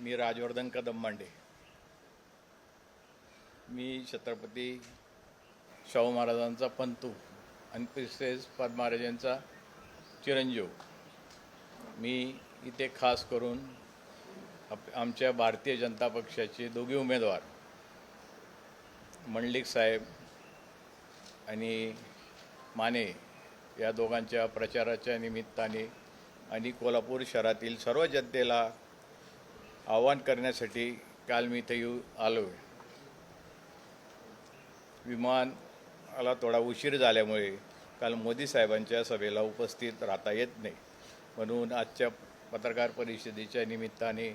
मी राजवर्धन कदम मांडे. मी छत्रपती शाहू महाराजांचा पंतू आणि तसेच पद्महाराजांचा चिरंजीव. मी इथे खास करून आप आमच्या भारतीय जनता पक्षाचे दोघे उमेदवार मंडलिक साहेब आणि माने या दोघांच्या प्रचाराच्या निमित्ताने आणि कोल्हापूर शहरातील सर्व जनतेला आवाहन करण्यासाठी काल मी इथे येऊ आलो आहे विमानाला थोडा उशीर झाल्यामुळे काल मोदी साहेबांच्या सभेला उपस्थित राहता येत नाही. म्हणून आजच्या पत्रकार परिषदेच्या निमित्ताने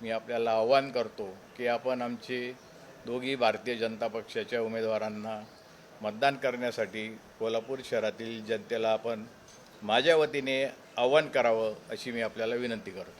मी आपल्याला आव्हान करतो की आपण आमचे दोघी भारतीय जनता पक्षाच्या उमेदवारांना मतदान करण्यासाठी कोल्हापूर शहरातील जनतेला आपण माझ्या वतीने आव्हान करावं अशी मी आपल्याला विनंती करतो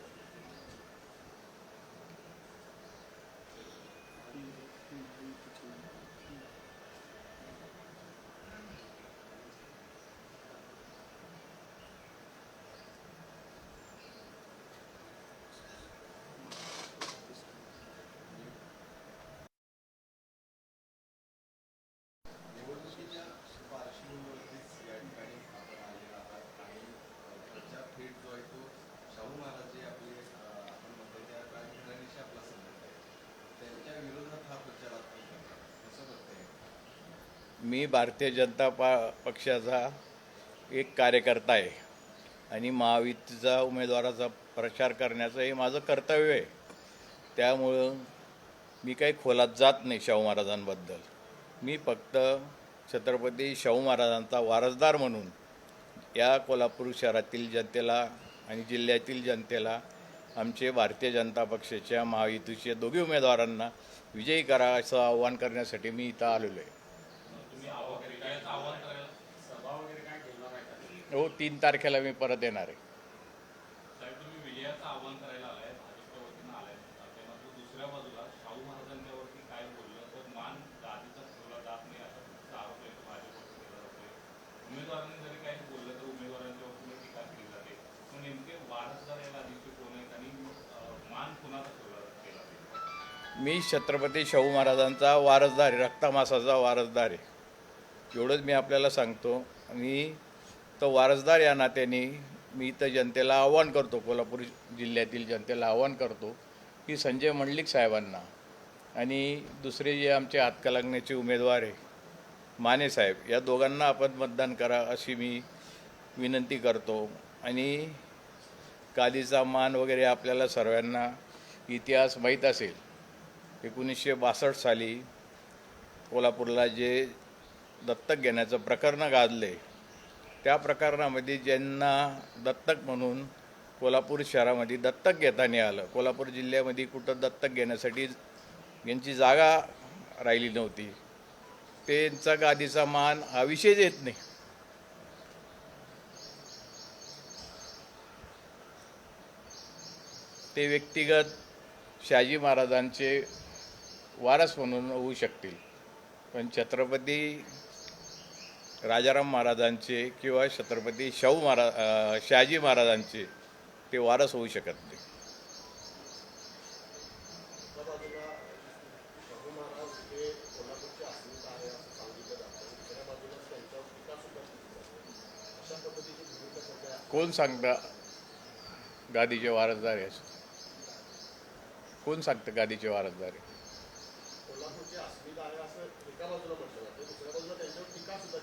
निवडणुकीच्या पार्श्वभूमीवरतीच या ठिकाणी आपण आलेलो आहात आणि अ, प्रचार थेट जो आहे तो शाहू महाराज जे आपले अ, आपण म्हणतो त्या राजघराण्याशी आपला संबंध आहे त्यांच्या विरोधात हा प्रचार आपण करतो कसं बघताय मी भारतीय जनता पा पक्षाचा एक कार्यकर्ता आहे. आणि महायुतीचा उमेदवाराचा प्रचार करण्याचं हे माझं कर्तव्य आहे. त्यामुळं मी काही खोलात जात नाही शाहू महाराजांबद्दल. मी फक्त छत्रपती शाहू महाराजांचा वारसदार म्हणून या कोल्हापूर शहरातील जनतेला आणि जिल्ह्यातील जनतेला आमचे भारतीय जनता पक्षाच्या महायुतीच्या दोघी उमेदवारांना विजयी करा असं आवाहन करण्यासाठी मी इथं आलेलो आहे. हो तीन तारखेला मी परत येणार आहे. मी छत्रपती शाहू महाराजांचा वारसदार आहे रक्तामासाचा वारसदार आहे. एवढंच मी आपल्याला सांगतो. आणि तर वारसदार या नात्याने मी इथं जनतेला आव्हान करतो कोल्हापूर जिल्ह्यातील जनतेला आव्हान करतो की संजय मंडलिक साहेबांना आणि दुसरे जे आमचे हातकलागण्याचे उमेदवार आहे माने साहेब या दोघांना आपण मतदान करा अशी मी विनंती करतो. आणि कालीचा मान वगैरे आपल्याला सर्वांना इतिहास माहीत असेल एकोणीसशे बासष्ट साली कोल्हापूरला जे दत्तक घेण्याचं प्रकरण गाजले त्या प्रकरणामध्ये ज्यांना दत्तक म्हणून कोल्हापूर शहरामध्ये दत्तक घेताना आलं कोल्हापूर जिल्ह्यामध्ये कुठं दत्तक घेण्यासाठी यांची जागा राहिली नव्हती. त्यांचा गादीचा मान हा विषयच येत नाही. ते व्यक्तिगत शहाजी महाराजांचे वारस म्हणून होऊ शकतील. पण छत्रपती राजाराम महाराजांचे किंवा छत्रपती शाहू महाराज शहाजी महाराजांचे ते वारस होऊ शकत नाही. कोण सांगता गादीचे वारसदार आहे कोण सांगतं गादीचे वारसदार आहे कोल्हापूरची अस्मिता आहे असं एका बाजूला म्हटलं जातं दुसऱ्या बाजूला त्यांच्यावर टीका सुद्धा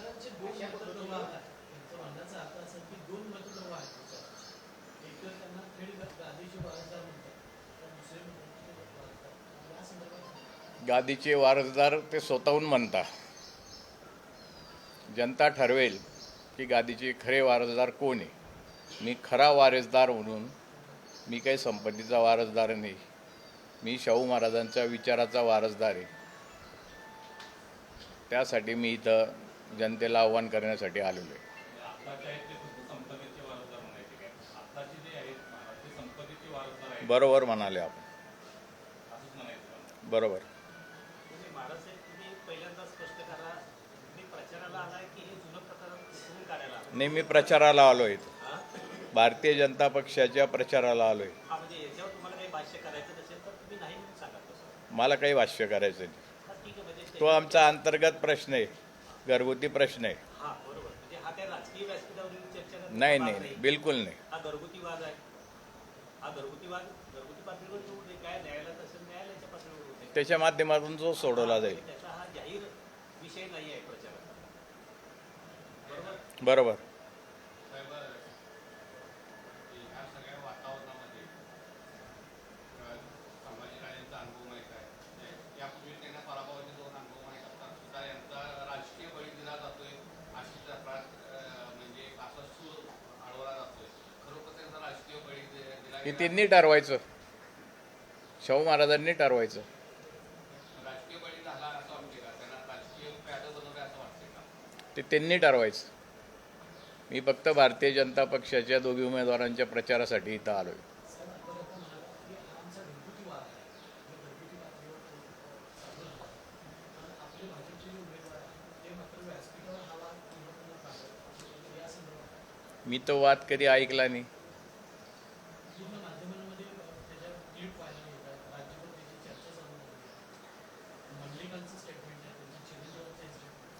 केली विचारांचे दोन मतप्रवाह आहेत त्यांचं म्हणण्याचा अर्थ असा की दोन मतप्रवाह आहेत विचारांचे एक तर त्यांना थेट गादीचे वारसदार म्हणतात तर दुसरे म्हणतात. या संदर्भात गादीचे वारसदार ते स्वतःहून म्हणता. जनता ठरवेल की गादीचे खरे वारसदार कोण आहे. मी खरा वारसदार म्हणून मी काही संपत्तीचा वारसदार नाही. मी शाहू महाराजांच्या विचाराचा वारसदार आहे. त्यासाठी मी इथं जनतेला आव्हान करण्यासाठी आलेलो आहे. बरोबर म्हणाले आपण. बरोबर. प्रचाराला नाही मी प्रचाराला आलो आहे भारतीय जनता पक्षाच्या प्रचाराला आलो आहे मला काही भाष्य करायचं नाही आहे तो आमचा अंतर्गत प्रश्न आहे. घरगुती प्रश्न आहे. हा बरोबर. म्हणजे नाही नाही बिलकुल नाही. हा घरगुती वाद आहे. हा घरगुती वाद घरगुती पातळीवर होऊ दे काय न्यायालयात असेल न्यायालयाच्या पातळीवर होऊ दे त्याच्या माध्यमातून जो सोडवला जाईल त्याचा हा जाहीर विषय नाही आहे प्रचाराचा बरोबर बरोबर साहेब ह्या सगळ्या वातावरणामध्ये अ, संभाजी राजेंचा अनुभव माहीत आहे म्हणजे यापूर्वी त्यांना पराभवाचे दोन अनुभव माहीत असतात सुद्धा यांचा राजकीय बळी दिला जातोय अशी तक्रार अ, म्हणजे एक असा सूर अडवला जातोय खरोखर त्यांचा राजकीय बळी दि- दिला हे त्यांनी ठरवायचं. शाहू महाराजांनी ठरवायचं. ते त्यांनी ठरवायचं. मी फक्त भारतीय जनता पक्षाच्या दोघी उमेदवारांच्या प्रचारासाठी इथं आलो आहे मी तो वाद कधी ऐकला नाही घरगुती वाद आहे हे घरगुती पातळीवर चालू आहे. पण आपले भाजपचे जे उमेदवार आहेत ते मात्र व्यासपीठावर हा वाद पूर्णपणे पाहतात या संदर्भात मी तो वाद कधी ऐकला नाही पूर्ण माध्यमांमध्ये त्याच्या क्लिप पाहायला मिळतात राज्यभर त्याची चर्चा चालू झाली आहे मंडलिकांचं स्टेटमेंट आहे त्यांची चिरंजीवांचं स्टेटमेंट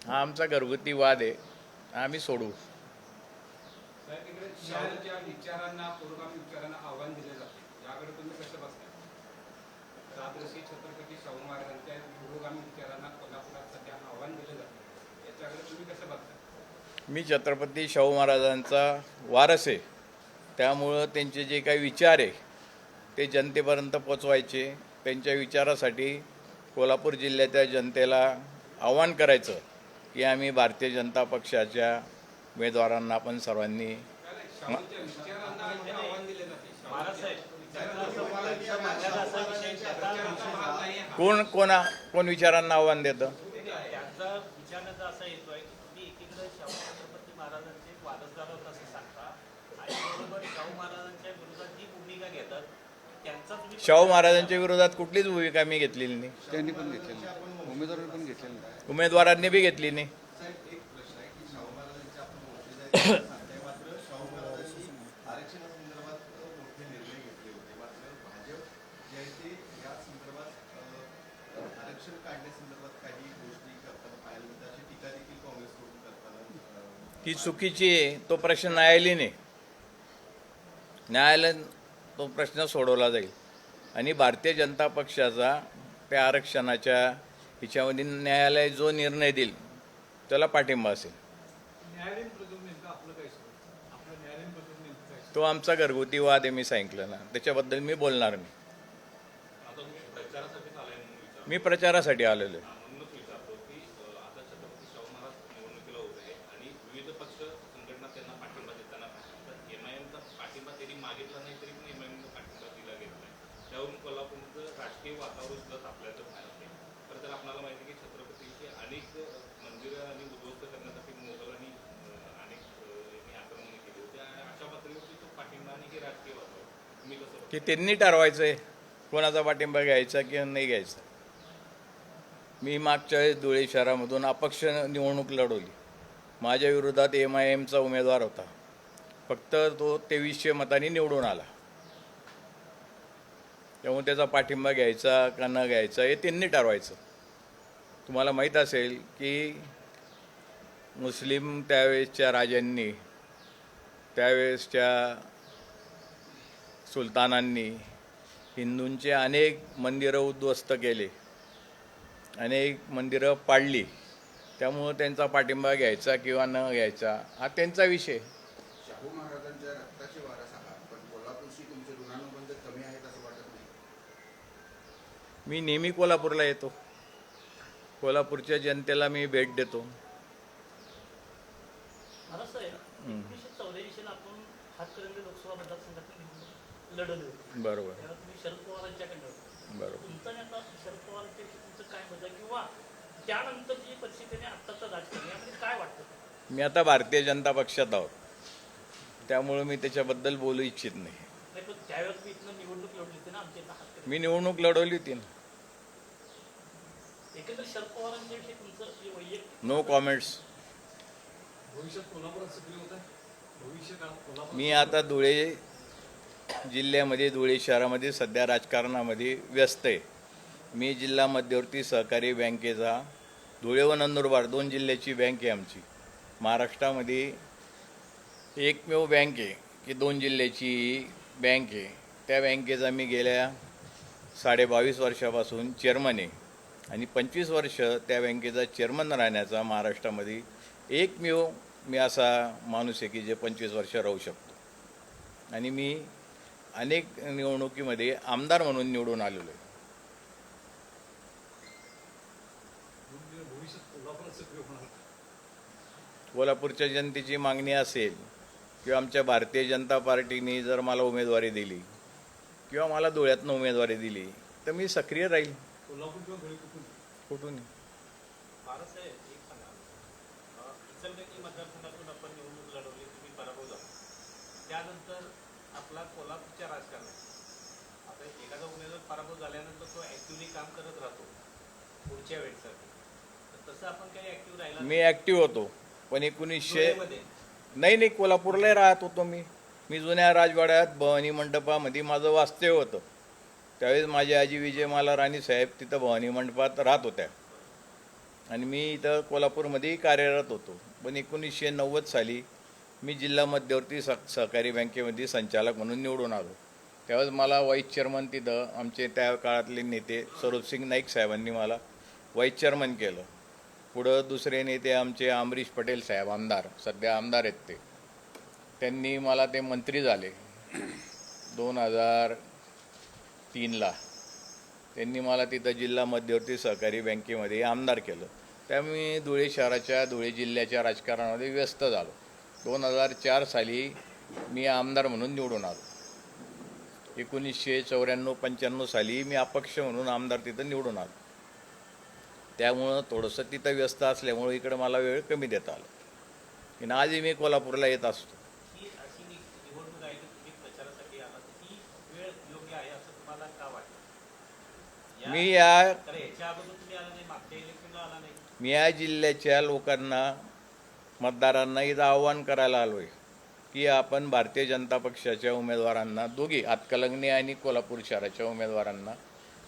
हा आमचा घरगुती वाद आहे आम्ही सोडवू साहेब तिकडे शाहूच्या विचारांना पुरोगामी विचारांना आव्हान दिले जाते याकडे तुम्ही कसं बघताय राजर्षी छत्रपती शाहू महाराजांच्या पुरोगामी विचारांना कोल्हापुरात सध्या आव्हान दिले जाते. याच्याकडे तुम्ही कसं बघताय मी छत्रपती शाहू महाराजांचा वारस आहे. त्यामुळं त्यांचे जे काही विचार आहे ते जनतेपर्यंत पोचवायचे. त्यांच्या विचारासाठी कोल्हापूर जिल्ह्याच्या जनतेला आव्हान करायचं. की आम्ही भारतीय जनता पक्षाच्या उमेदवारांना आपण सर्वांनी कोण कोणा कोण विचारांना आव्हान देतं? शाहू महाराजांच्या विरोधात कुठलीच भूमिका मी घेतलेली नाही. त्यांनी पण घेतलेली उमेदवारांनी पण नाही. उमेदवारांनी बी घेतली नाही. ती चुकीची आहे तो प्रश्न न्यायालयाने न्यायालयात तो प्रश्न सोडवला जाईल. आणि भारतीय जनता पक्षाचा त्या आरक्षणाच्या हिच्यामध्ये न्यायालय जो निर्णय देईल त्याला पाठिंबा असेल. तो आमचा घरगुती वाद आहे मी सांगितलं ना. त्याच्याबद्दल मी बोलणार नाही. मी प्रचारासाठी आलेलो आहे. मागितला नाही तरी पण पाठिंबा दिला गेला त्यावरून कोल्हापूरचं राजकीय वातावरण सुद्धा तापल्याचं पाहायला मिळेल तर तर आपल्याला माहिती आहे की छत्रपतीची अनेक अ, मंदिरं आणि उद्ध्वस्त करण्यासाठी मोगलांनी अ, अनेक अ, यांनी आक्रमणे केली होती आणि अशा पातळीवरती तो पाठिंबा आणि हे राजकीय की त्यांनी ठरवायचं आहे कोणाचा पाठिंबा घ्यायचा किंवा नाही घ्यायचा. मी मागच्या वेळेस धुळे शहरामधून अपक्ष निवडणूक लढवली. माझ्या विरोधात एम आय एमचा उमेदवार होता. फक्त तो तेवीसशे मतांनी निवडून आला. त्यामुळे त्याचा पाठिंबा घ्यायचा का न घ्यायचा हे त्यांनी ठरवायचं. तुम्हाला माहीत असेल की मुस्लिम त्यावेळेसच्या राजांनी त्यावेळेसच्या सुलतानांनी हिंदूंचे अनेक मंदिरं उद्ध्वस्त केले अनेक मंदिरं पाडली. त्यामुळं त्यांचा पाठिंबा घ्यायचा किंवा न घ्यायचा हा त्यांचा विषय. शाहू महाराजांच्या रक्ताचे वारस आहात पण कोल्हापूरशी तुमचे ऋणानुबंध कमी आहेत असं वाटत नाही. मी नेहमी कोल्हापूरला येतो. कोल्हापूरच्या जनतेला मी भेट देतो. महाराज साहेब एकोणीसशे चौऱ्याऐंशीला आपण लोकसभा मतदारसंघातून लढवली. होती बरोबर. तेव्हा तुम्ही शरद पवारांच्याकडे होते. बरोबर. तुमचं आता शरद तुमचं काय मत आहे? किंवा त्यानंतर जी आत्ताचं राजकारण यामध्ये काय वाटतं? मी आता भारतीय जनता पक्षात आहोत. त्यामुळं मी त्याच्याबद्दल बोलू इच्छित नाही. नाही पण त्यावेळेस मी इथनं निवडणूक लढली होती ना आमच्या इथं हातकणंगले मी निवडणूक लढवली होती ना. नो कॉमेंट्स भविष्यात कोल्हापुरात सक्रिय होत आहे? भविष्य काळात कोल्हापूर मी आता धुळे जिल्ह्यामध्ये धुळे शहरामध्ये सध्या राजकारणामध्ये व्यस्त आहे. मी जिल्हा मध्यवर्ती सहकारी बँकेचा धुळे व नंदुरबार दोन जिल्ह्याची बँक आहे आमची. महाराष्ट्रामध्ये एकमेव बँक आहे की दोन जिल्ह्याची बँक आहे. त्या बँकेचा मी गेल्या साडे बावीस वर्षापासून चेअरमन आहे आणि पंचवीस वर्ष त्या बँकेचा चेअरमन राहण्याचा महाराष्ट्रामध्ये एकमेव मी असा माणूस आहे की जे पंचवीस वर्ष राहू शकतो. आणि मी अनेक निवडणुकीमध्ये आमदार म्हणून निवडून आलेलो आहे. कोल्हापूरच्या जनतेची मागणी असेल किंवा आमच्या भारतीय जनता पार्टीने जर मला उमेदवारी दिली किंवा मला धुळ्यातनं उमेदवारी दिली तर मी सक्रिय राहील. कुठून? त्यानंतर आपला कोल्हापूरच्या राजकारणात. आता एखादा उमेदवार पराभव झाल्यानंतर तो ऍक्टिव्हली काम करत राहतो पुढच्या वेळेसाठी तर तसं आपण काही ऍक्टिव्ह राहिला मी ॲक्टिव्ह होतो पण एकोणीसशे धुळेमध्ये. नाही नाही कोल्हापूरलाही राहत होतो मी. मी जुन्या राजवाड्यात भवानी मंडपामध्ये माझं वास्तव्य होतं. त्यावेळेस माझी आजी विजयमाला राणी साहेब तिथं भवानी मंडपात राहत होत्या. आणि मी इथं कोल्हापूरमध्येही कार्यरत होतो. पण एकोणीसशे नव्वद साली मी जिल्हा मध्यवर्ती सह सहकारी बँकेमध्ये संचालक म्हणून निवडून आलो. त्यावेळेस मला व्हाईस चेअरमन तिथं आमचे त्या काळातले नेते स्वरूपसिंग नाईक साहेबांनी मला व्हाईस चेअरमन केलं. पुढं दुसरे नेते आमचे अमरीश पटेल साहेब आमदार सध्या आमदार आहेत ते. त्यांनी मला ते मंत्री झाले. दोन हजार तीनला त्यांनी मला तिथं जिल्हा मध्यवर्ती सहकारी बँकेमध्ये आमदार केलं. त्यामुळे मी धुळे शहराच्या धुळे जिल्ह्याच्या राजकारणामध्ये व्यस्त झालो. दोन हजार चार साली मी आमदार म्हणून निवडून आलो. एकोणीसशे चौऱ्याण्णव पंच्याण्णव साली मी अपक्ष म्हणून आमदार तिथं निवडून आलो. त्यामुळं थोडंसं तिथं व्यस्त असल्यामुळं इकडं मला वेळ कमी देता आला. आणि आजही मी कोल्हापूरला येत असतो. मी या मी या जिल्ह्याच्या लोकांना मतदारांना इथं आव्हान करायला आलो आहे की आपण भारतीय जनता पक्षाच्या उमेदवारांना दोघी हातकलंगणे आणि कोल्हापूर शहराच्या उमेदवारांना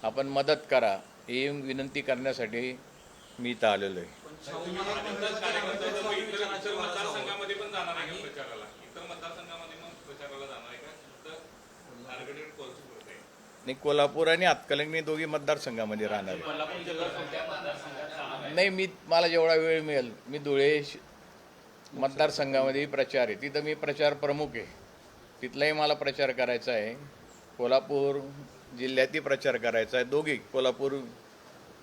आपण मदत करा ही विनंती करण्यासाठी मी इथं आलेलो आहे. टार्गेटेड कोल्हापूर आणि हातकलंगणे दोघी मतदारसंघामध्ये राहणार नाही मी मला जेवढा वेळ मिळेल मी धुळे मतदारसंघामध्ये प्रचार आहे. तिथं मी प्रचार प्रमुख आहे. तिथलाही मला प्रचार करायचा आहे. कोल्हापूर जिल्ह्यातही प्रचार करायचा आहे. दोघी कोल्हापूर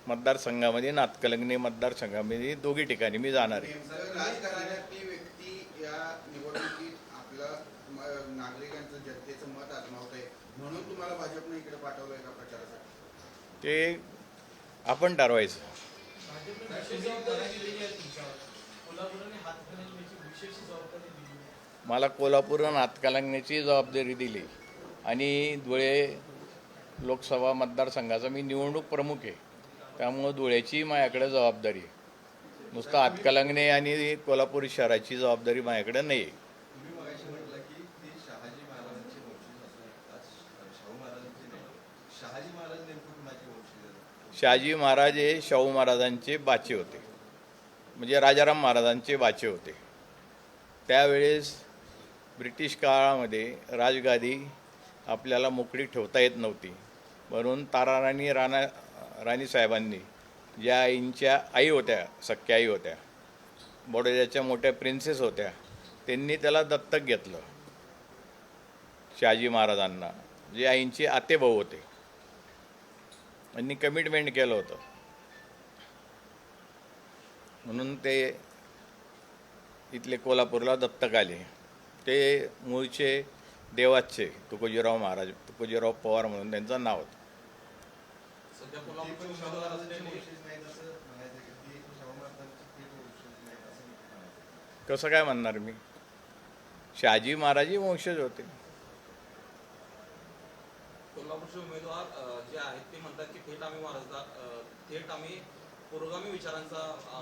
मतदारसंघामध्ये नातकलंगणे मतदारसंघामध्ये दोघी ठिकाणी मी जाणार आहे. नेमकं राजकारणातली व्यक्ती या निवडणुकीत आपलं म- नागरिकांचं जनतेचं मत आजमावत आहे. म्हणून तुम्हाला भाजपने इकडे पाठवलंय का प्रचारासाठी? ते आपण ठरवायचं. मला कोल्हापूर आणि जबाबदारी दिली. आणि धुळे लोकसभा मतदारसंघाचा मी निवडणूक प्रमुख आहे. त्यामुळं धुळ्याची माझ्याकडे जबाबदारी आहे. नुसतं हातकलंगणे आणि कोल्हापूर शहराची जबाबदारी माझ्याकडे नाही आहे. शहाजी महाराज हे शाहू महाराजांचे बाचे होते. म्हणजे राजाराम महाराजांचे बाचे होते. त्यावेळेस ब्रिटिश काळामध्ये राजगादी आपल्याला मोकळी ठेवता येत नव्हती. म्हणून ताराराणी राणा राणी साहेबांनी ज्या आईंच्या आई होत्या सख्या आई होत्या बडोद्याच्या मोठ्या प्रिन्सेस होत्या त्यांनी त्याला दत्तक घेतलं. शहाजी महाराजांना जे आईंचे आतेभाऊ होते. त्यांनी कमिटमेंट केलं होतं. म्हणून ते इथले कोल्हापूरला दत्तक आले. ते मूळचे देवाचे तुकोजीराव महाराज तुकोजीराव पवार म्हणून त्यांचं नाव होतं. कसं काय म्हणणार मी? शहाजी महाराजही वंशज होते. कोल्हापूरचे उमेदवार जे आहेत ते म्हणतात की थेट आम्ही महाराजदा अ, थेट आम्ही पुरोगामी विचारांचा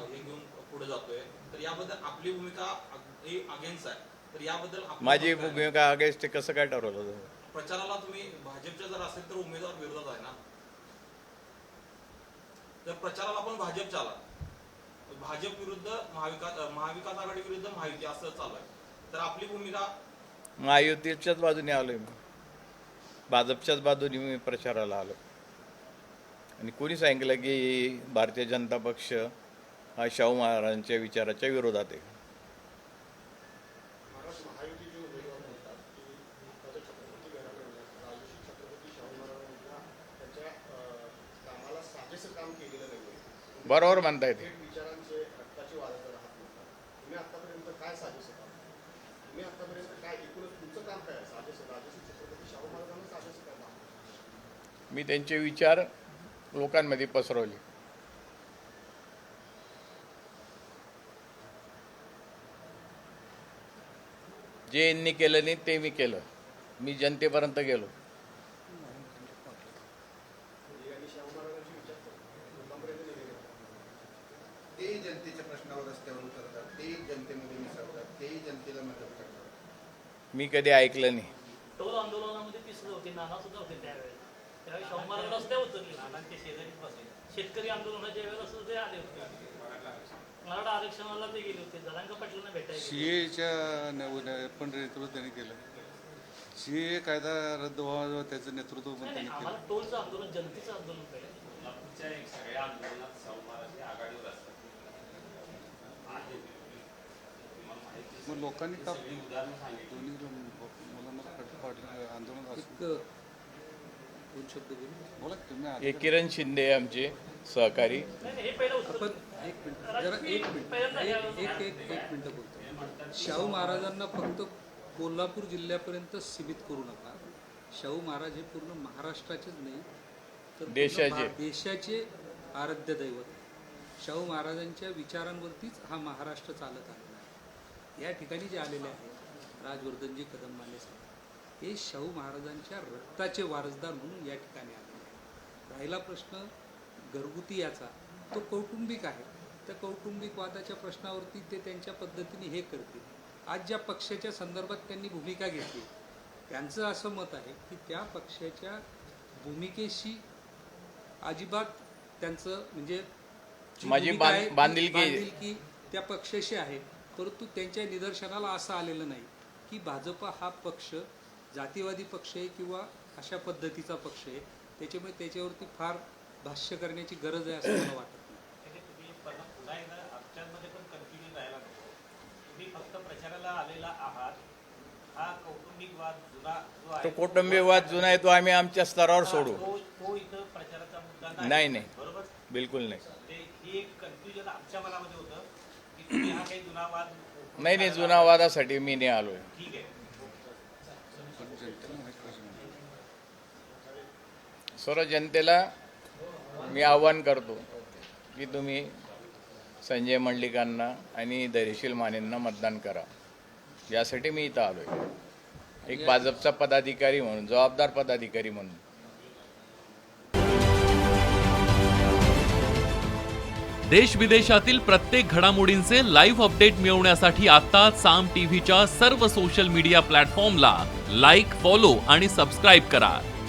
हे घेऊन पुढे जातोय. तर याबद्दल आपली भूमिका अगेन्स्ट आहे. तर याबद्दल माझी? भूमिका अगेन्स्ट कसं काय ठरवलं प्रचाराला तुम्ही भाजपच्या जर असेल तर उमेदवार विरोधात आहे ना? तर प्रचाराला पण भाजपच्या आला भाजप विरुद्ध महाविकास महाविकास आघाडी विरुद्ध महायुती असं चालू आहे तर आपली भूमिका? महायुतीच्याच बाजूने आलोय मी. भाजपच्याच बाजूने मी प्रचाराला आलो आणि कोणी सांगितलं की भारतीय जनता पक्ष हा शाहू महाराजांच्या विचाराच्या विरोधात आहे. बरोबर म्हणताय ते. थेट विचारांचे रक्ताचे वारसदार आहात म्हणतात. तुम्ही आतापर्यंत काय साजेसं काम तुम्ही आतापर्यंत काय एकूणच तुमचं काम काय आहे? साजेसं राजर्षी छत्रपती शाहू महाराजांना साजेसं काय काम मी त्यांचे विचार लोकांमध्ये पसरवले. जे यांनी केलं नाही ते मी केलं. मी जनतेपर्यंत गेलो. ते जनतेच्या प्रश्नावर रस्त्यावर उतरतात ते जनतेमध्ये मिसळतात ते जनतेला मदत करतात. मी कधी ऐकलं नाही. टोल आंदोलनामध्ये होती नाना सुद्धा होते. त्यावेळी शाहू महाराज रस्त्यावर उतरले नानांचे शेजारीच बसले. शेतकरी आंदोलनाच्या वेळेला सुद्धा ते आले होते. मराठा आरक्षणाला ते गेले होते. जरांग पाटलांना भेटायला गेले. सीएच्या पण नेतृत्व त्यांनी केलं. सीए कायदा रद्द व्हावा त्याचं नेतृत्व पण त्यांनी केलं. आम्हाला टोलचं आंदोलन जनतेचं आंदोलन पाहिजे कोल्हापूरच्या एक सगळ्या आंदोलनात शाहू महाराज हे आघाडीवर असतात. आहे. तुम्हाला माहिती मग लोकांनी का सगळी उदाहरणं सांगितली. दोन्ही मुलांना आंदोलन असं शब्द बोलू बोला की तुम्ही हे किरण शिंदे आमचे सहकारी. नाही नाही पहिलं उत्तर आपण एक मिनिट जरा एक मिनिट पहिल्यांदा एक या- एक एक एक मिनिट बोलतो. शाहू महाराजांना फक्त कोल्हापूर जिल्ह्यापर्यंत सीमित करू नका. शाहू महाराज हे पूर्ण महाराष्ट्राचेच नाही तर देशाचे. देशाचे आराध्य दैवत. शाहू महाराजांच्या विचारांवरतीच हा महाराष्ट्र चालत आलेला आहे. या ठिकाणी जे आलेले आहेत राजवर्धनजी कदम माने साहेब. हे शाहू महाराजांच्या रक्ताचे वारसदार म्हणून या ठिकाणी आलेले आहेत राहिला प्रश्न घरगुती याचा. तो कौटुंबिक आहे. त्या कौटुंबिक वादाच्या प्रश्नावरती ते त्यांच्या पद्धतीने हे करतील. आज ज्या पक्षाच्या संदर्भात त्यांनी भूमिका घेतली त्यांचं असं मत आहे की त्या पक्षाच्या भूमिकेशी अजिबात त्यांचं म्हणजे माझी बांधिलकी त्या पक्षाशी आहे. परंतु त्यांच्या निदर्शनाला असं आलेलं नाही की भाजप हा पक्ष जातीवादी पक्ष आहे किंवा अशा पद्धतीचा पक्ष आहे त्याच्यामुळे त्याच्यावरती फार भाष्य करण्याची गरज आहे असं मला वाटत म्हणजे हा तो कौटुंबिक वाद जुना आहे तो आम्ही आमच्या स्तरावर सोडू. तो तो इथं प्रचाराचा मुद्दा नाही, नाही. बरोबर? बिलकुल नाही. ते एक कन्फ्युजन आमच्या मनामध्ये होतं की तुम्ही काही जुना वाद नाही नाही जुना वादासाठी मी नाही आलोय ठीक आहे जनतेला माहीत पाहिजे म्हणून. सर्व जनतेला मी आव्हान करतो की तुम्ही संजय मंडलिकांना आणि धैर्यशील मानेंना मतदान करा. यासाठी मी इथं आलो आहे एक भाजपचा पदाधिकारी म्हणून जबाबदार पदाधिकारी म्हणून. देश विदेशातील प्रत्येक घडामोडींचे लाईव्ह अपडेट मिळवण्यासाठी आता साम टीव्हीच्या सर्व सोशल मीडिया प्लॅटफॉर्मला लाईक फॉलो आणि सबस्क्राईब करा.